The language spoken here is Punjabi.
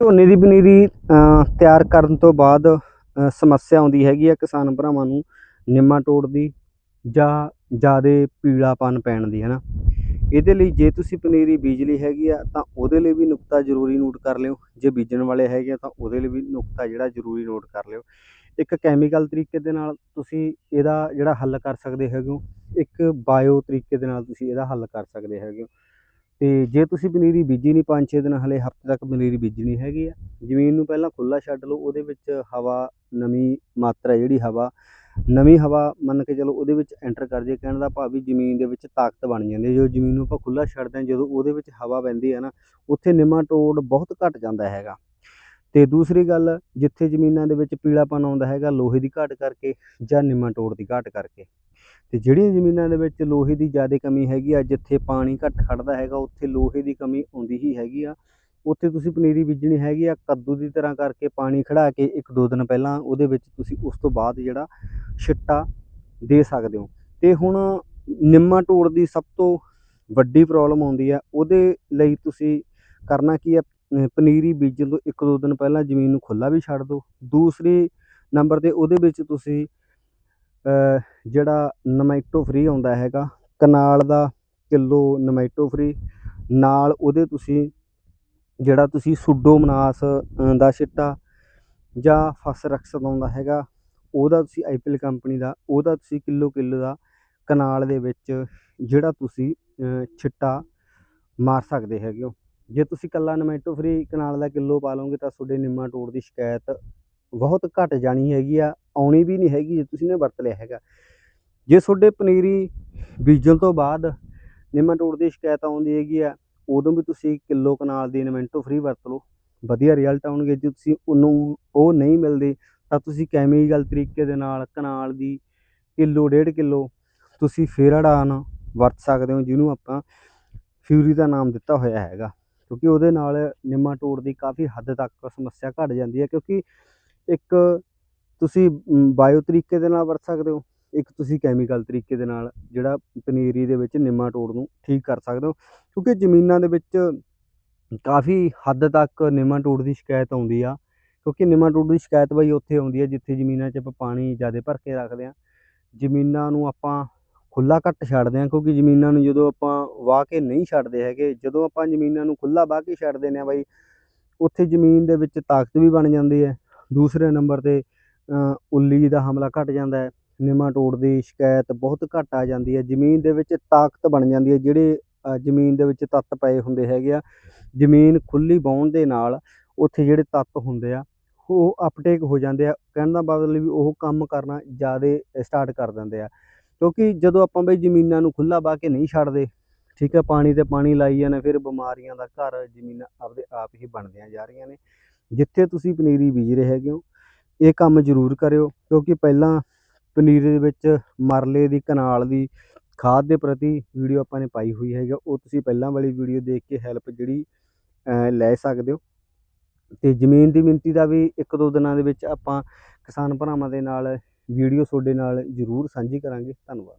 ਝੋਨੇ ਦੀ ਪਨੀਰੀ ਤਿਆਰ ਕਰਨ ਤੋਂ ਬਾਅਦ ਸਮੱਸਿਆ ਆਉਂਦੀ ਹੈਗੀ ਆ ਕਿਸਾਨ ਭਰਾਵਾਂ ਨੂੰ ਨਿੰਮਾ ਨਿਮਾਟੋਡ ਦੀ ਜਾਂ ਜ਼ਿਆਦੇ ਪੀਲਾਪਨ ਪੈਣ ਦੀ ਹੈ ਨਾ ਇਹਦੇ ਲਈ ਜੇ ਤੁਸੀਂ ਪਨੀਰੀ ਬੀਜ ਲਈ ਹੈਗੀ ਆ, ਤਾਂ ਉਹਦੇ ਲਈ ਵੀ ਨੁਕਤਾ ਜ਼ਰੂਰੀ ਨੋਟ ਕਰ ਲਿਓ। ਜੇ ਬੀਜਣ ਵਾਲੇ ਹੈਗੇ ਆ, ਤਾਂ ਉਹਦੇ ਲਈ ਵੀ ਨੁਕਤਾ ਜਿਹੜਾ ਜ਼ਰੂਰੀ ਨੋਟ ਕਰ ਲਿਓ। ਇੱਕ ਕੈਮੀਕਲ ਤਰੀਕੇ ਦੇ ਨਾਲ ਤੁਸੀਂ ਇਹਦਾ ਜਿਹੜਾ ਹੱਲ ਕਰ ਸਕਦੇ ਹੈਗੇ ਹੋ। ਇੱਕ ਬਾਇਓ ਤਰੀਕੇ ਦੇ ਨਾਲ ਤੁਸੀਂ ਇਹਦਾ ਹੱਲ ਕਰ ਸਕਦੇ ਹੈਗੇ ਹੋ। ਤੇ ਜੇ ਤੁਸੀਂ ਪਨੀਰੀ ਬੀਜੀ ਨਹੀਂ 5-6 ਦਿਨ, ਹਲੇ ਹਫ਼ਤੇ ਤੱਕ ਪਨੀਰੀ ਬੀਜਣੀ ਹੈਗੀ ਆ, ਜ਼ਮੀਨ ਨੂੰ ਪਹਿਲਾਂ ਖੁੱਲਾ ਛੱਡ ਲਓ, ਉਹਦੇ ਵਿੱਚ ਹਵਾ, ਨਵੀਂ ਮਾਤਰਾ ਜਿਹੜੀ ਹਵਾ, ਨਵੀਂ ਹਵਾ ਮੰਨ ਕੇ ਚਲੋ ਉਹਦੇ ਵਿੱਚ ਐਂਟਰ ਕਰ ਜੇ, ਕਹਿਣ ਦਾ ਭਾਵ ਵੀ ਜ਼ਮੀਨ ਦੇ ਵਿੱਚ ਤਾਕਤ ਬਣ ਜਾਂਦੀ ਹੈ। ਜੋ ਜ਼ਮੀਨ ਨੂੰ ਆਪਾਂ ਖੁੱਲਾ ਛੱਡਦੇ ਹਾਂ, ਜਦੋਂ ਉਹਦੇ ਵਿੱਚ ਹਵਾ ਪੈਂਦੀ ਹੈ ਨਾ, ਉੱਥੇ ਨਿਮਾਟੋਡ ਬਹੁਤ ਘਟ ਜਾਂਦਾ ਹੈਗਾ। ਤੇ ਦੂਸਰੀ ਗੱਲ, ਜਿੱਥੇ ਜ਼ਮੀਨਾਂ ਦੇ ਵਿੱਚ ਪੀਲਾਪਨ ਆਉਂਦਾ ਹੈਗਾ, ਲੋਹੇ ਦੀ ਘਾਟ ਕਰਕੇ ਜਾਂ ਨਿਮਾਟੋਡ ਦੀ ਘਾਟ ਕਰਕੇ। ਤੇ ਜਿਹੜੀਆਂ ਜ਼ਮੀਨਾਂ ਦੇ ਵਿੱਚ ਲੋਹੇ ਦੀ ਜ਼ਿਆਦਾ ਕਮੀ ਹੈਗੀ ਆ, ਜਿੱਥੇ ਪਾਣੀ ਘੱਟ ਖੜਦਾ ਹੈਗਾ, ਉੱਥੇ ਲੋਹੇ ਦੀ ਕਮੀ ਆਉਂਦੀ ਹੀ ਹੈਗੀ ਆ। ਉੱਥੇ ਤੁਸੀਂ ਪਨੀਰੀ ਬੀਜਣੀ ਹੈਗੀ ਆ, ਕੱਦੂ ਦੀ ਤਰ੍ਹਾਂ ਕਰਕੇ ਪਾਣੀ ਖੜਾ ਕੇ ਇੱਕ ਦੋ ਦਿਨ ਪਹਿਲਾਂ ਉਹਦੇ ਵਿੱਚ ਤੁਸੀਂ ਉਸ ਤੋਂ ਬਾਅਦ ਜਿਹੜਾ ਛਿੱਟਾ ਦੇ ਸਕਦੇ ਹੋ। ਤੇ ਹੁਣ ਨਿੰਮਾ ਨਿੰਮਾਟੋੜ ਦੀ ਸਭ ਤੋਂ ਵੱਡੀ ਪ੍ਰੋਬਲਮ ਆਉਂਦੀ ਆ, ਉਹਦੇ ਲਈ ਤੁਸੀਂ ਕਰਨਾ ਕੀ ਆ ਪਨੀਰੀ ਬੀਜਣ ਤੋਂ ਇੱਕ ਦੋ ਦਿਨ ਪਹਿਲਾਂ ਜ਼ਮੀਨ ਨੂੰ ਖੁੱਲਾ ਵੀ ਛੱਡ ਦਿਓ। ਦੂਸਰੇ ਨੰਬਰ ਤੇ ਉਹਦੇ ਵਿੱਚ ਤੁਸੀਂ ਜਿਹੜਾ ਨਮਾਈਟੋ ਫ੍ਰੀ ਆਉਂਦਾ ਹੈਗਾ ਕਨਾਲ ਦਾ ਕਿਲੋ ਨਮਾਈਟੋ ਫ੍ਰੀ ਨਾਲ ਉਹਦੇ ਤੁਸੀਂ ਜਿਹੜਾ ਤੁਸੀਂ ਸੁਡੋਮਨਾਸ ਅ, ਦਾ ਛਿੱਟਾ ਜਾਂ ਫਸਰਕਸ ਆਉਂਦਾ ਹੈਗਾ ਉਹਦਾ ਤੁਸੀਂ ਆਈਪੀਐਲ ਕੰਪਨੀ ਦਾ ਉਹਦਾ ਤੁਸੀਂ ਕਿਲੋ ਕਿਲੋ ਦਾ ਕਨਾਲ ਦੇ ਵਿੱਚ ਜਿਹੜਾ ਤੁਸੀਂ ਛਿੱਟਾ ਮਾਰ ਸਕਦੇ ਹੈਗੇ ਹੋ। ਜੇ ਤੁਸੀਂ ਕੱਲਾ ਨਮੈਟੋ ਫ੍ਰੀ ਕਨਾਲ ਦਾ ਕਿਲੋ ਪਾ ਲਓਗੇ ਤਾਂ ਤੁਹਾਡੇ ਨਿੰਮਾ ਨਿੰਮਾਟੋੜ ਦੀ ਸ਼ਿਕਾਇਤ ਬਹੁਤ ਘਟ ਜਾਣੀ ਹੈਗੀ ਆ, ਆਉਣੀ ਵੀ ਨਹੀਂ ਹੈਗੀ ਜੇ ਤੁਸੀਂ ਨੇ ਵਰਤ ਲਿਆ ਹੈਗਾ। ਜੇ ਤੁਹਾਡੇ ਪਨੀਰੀ ਬੀਜਣ ਤੋਂ ਬਾਅਦ ਨਿੰਮਾਟੋੜ ਦੀ ਸ਼ਿਕਾਇਤ ਆਉਂਦੀ ਹੈਗੀ ਆ, ਉਦੋਂ ਵੀ ਤੁਸੀਂ ਕਿਲੋ ਕਨਾਲ ਦੀ ਨਮੈਂਟੋ ਫ੍ਰੀ ਵਰਤ ਲਓ। ਵਧੀਆ ਰਿਜ਼ਲਟ ਆਉਣਗੇ, ਜੇ ਤੁਸੀਂ ਉਹਨੂੰ ਉਹ ਨਹੀਂ ਮਿਲਦੇ, ਤਾਂ ਤੁਸੀਂ ਕੈਮੀਕਲ ਤਰੀਕੇ ਦੇ ਨਾਲ ਕਨਾਲ ਦੀ ਕਿਲੋ, ਡੇਢ ਕਿਲੋ ਤੁਸੀਂ ਫੇਰਾਡਾਨ ਵਰਤ ਸਕਦੇ ਹੋ, ਜਿਹਨੂੰ ਆਪਾਂ ਫਿਊਰੀ ਦਾ ਨਾਮ ਦਿੱਤਾ ਹੋਇਆ ਹੈਗਾ। ਕਿਉਂਕਿ ਉਹਦੇ ਨਾਲ ਨਿਮਾਟੋਡ ਦੀ ਕਾਫੀ ਹੱਦ ਤੱਕ ਸਮੱਸਿਆ ਘਟ ਜਾਂਦੀ ਹੈ, ਕਿਉਂਕਿ ਇੱਕ ਤੁਸੀਂ ਬਾਇਓ ਤਰੀਕੇ ਦੇ ਨਾਲ ਵਰਤ ਸਕਦੇ ਹੋ, ਇੱਕ ਤੁਸੀਂ ਕੈਮੀਕਲ ਤਰੀਕੇ ਦੇ ਨਾਲ ਜਿਹੜਾ ਪਨੀਰੀ ਦੇ ਵਿੱਚ ਨਿਮਾਟੋਡ ਨੂੰ ਠੀਕ ਕਰ ਸਕਦੇ ਹੋ, ਕਿਉਂਕਿ ਜ਼ਮੀਨਾਂ ਦੇ ਵਿੱਚ ਕਾਫੀ ਹੱਦ ਤੱਕ ਨਿਮਾਟੋਡ ਦੀ ਸ਼ਿਕਾਇਤ ਆਉਂਦੀ ਆ, ਕਿਉਂਕਿ ਨਿਮਾਟੋਡ ਦੀ ਸ਼ਿਕਾਇਤ ਬਈ ਉੱਥੇ ਆਉਂਦੀ ਹੈ ਜਿੱਥੇ ਜ਼ਮੀਨਾਂ 'ਚ ਆਪਾਂ ਪਾਣੀ ਜ਼ਿਆਦਾ ਭਰ ਕੇ ਰੱਖਦੇ ਹਾਂ ਜ਼ਮੀਨਾਂ ਨੂੰ ਆਪਾਂ ਖੁੱਲਾ ਘੱਟ ਛੱਡਦੇ ਹਾਂ ਕਿਉਂਕਿ ਜ਼ਮੀਨਾਂ ਨੂੰ ਜਦੋਂ ਆਪਾਂ ਵਾਹ ਕੇ ਨਹੀਂ ਛੱਡਦੇ ਹੈਗੇ, ਜਦੋਂ ਆਪਾਂ ਜ਼ਮੀਨਾਂ ਨੂੰ ਖੁੱਲਾ ਵਾਹ ਕੇ ਛੱਡ ਦਿੰਦੇ ਹਾਂ ਬਾਈ, ਉੱਥੇ ਜ਼ਮੀਨ ਦੇ ਵਿੱਚ ਤਾਕਤ ਵੀ ਬਣ ਜਾਂਦੀ ਹੈ। ਦੂਸਰੇ ਨੰਬਰ ਤੇ ਉੱਲੀ ਦਾ ਹਮਲਾ ਘਟ ਜਾਂਦਾ ਹੈ। ਨਿਮਾਟੋਡ ਦੀ ਸ਼ਿਕਾਇਤ ਬਹੁਤ ਘੱਟ ਆ ਜਾਂਦੀ ਹੈ। ਜ਼ਮੀਨ ਦੇ ਵਿੱਚ ਤਾਕਤ ਬਣ ਜਾਂਦੀ ਹੈ। ਜਿਹੜੇ ਜ਼ਮੀਨ ਦੇ ਵਿੱਚ ਤੱਤ ਪਏ ਹੁੰਦੇ ਹੈਗੇ ਆ, ਜ਼ਮੀਨ ਖੁੱਲੀ ਬਾਉਣ ਦੇ ਨਾਲ ਉੱਥੇ ਜਿਹੜੇ ਤੱਤ ਹੁੰਦੇ ਆ, ਉਹ ਅਪਟੇਕ ਹੋ ਜਾਂਦੇ ਆ। ਕਹਿਣ ਦਾ ਮਤਲਬ ਵੀ ਉਹ ਕੰਮ ਕਰਨਾ ਜ਼ਿਆਦਾ ਸਟਾਰਟ ਕਰ ਦਿੰਦੇ ਆ। ਕਿਉਂਕਿ ਜਦੋਂ ਆਪਾਂ ਬਈ ਜ਼ਮੀਨਾਂ ਨੂੰ ਖੁੱਲਾ ਵਾਹ ਕੇ ਨਹੀਂ ਛੱਡਦੇ, ਠੀਕ ਹੈ ਪਾਣੀ ਤੇ ਪਾਣੀ ਲਾਈ ਜਾਂਦੇ ਫਿਰ ਬਿਮਾਰੀਆਂ ਦਾ ਘਰ ਜ਼ਮੀਨਾਂ ਆਪਦੇ ਆਪ ਹੀ ਬਣਦੀਆਂ ਜਾ ਰਹੀਆਂ ਨੇ। ਜਿੱਥੇ ਤੁਸੀਂ ਪਨੀਰੀ ਬੀਜ ਰਹੇ ਹੈਗੇ ਹੋ, ਇਹ ਕੰਮ ਜ਼ਰੂਰ ਕਰਿਓ, ਕਿਉਂਕਿ ਪਹਿਲਾਂ ਪਨੀਰੀ ਦੇ ਵਿੱਚ ਮਰਲੇ ਦੀ, ਕਨਾਲ ਦੀ ਖਾਦ ਦੇ ਪ੍ਰਤੀ ਵੀਡੀਓ ਆਪਾਂ ਨੇ ਪਾਈ ਹੋਈ ਹੈਗਾ ਉਹ ਤੁਸੀਂ ਪਹਿਲਾਂ ਵਾਲੀ ਵੀਡੀਓ ਦੇਖ ਕੇ ਹੈਲਪ ਜਿਹੜੀ ਲੈ ਸਕਦੇ ਹੋ। ਤੇ ਜ਼ਮੀਨ ਦੀ ਮਿਣਤੀ ਦਾ ਵੀ ਇੱਕ ਦੋ ਦਿਨਾਂ ਦੇ ਵਿੱਚ ਆਪਾਂ ਕਿਸਾਨ ਭਰਾਵਾਂ ਦੇ ਨਾਲ, ਵੀਡੀਓ ਤੁਹਾਡੇ ਨਾਲ ਜ਼ਰੂਰ ਸਾਂਝੀ ਕਰਾਂਗੇ। ਧੰਨਵਾਦ।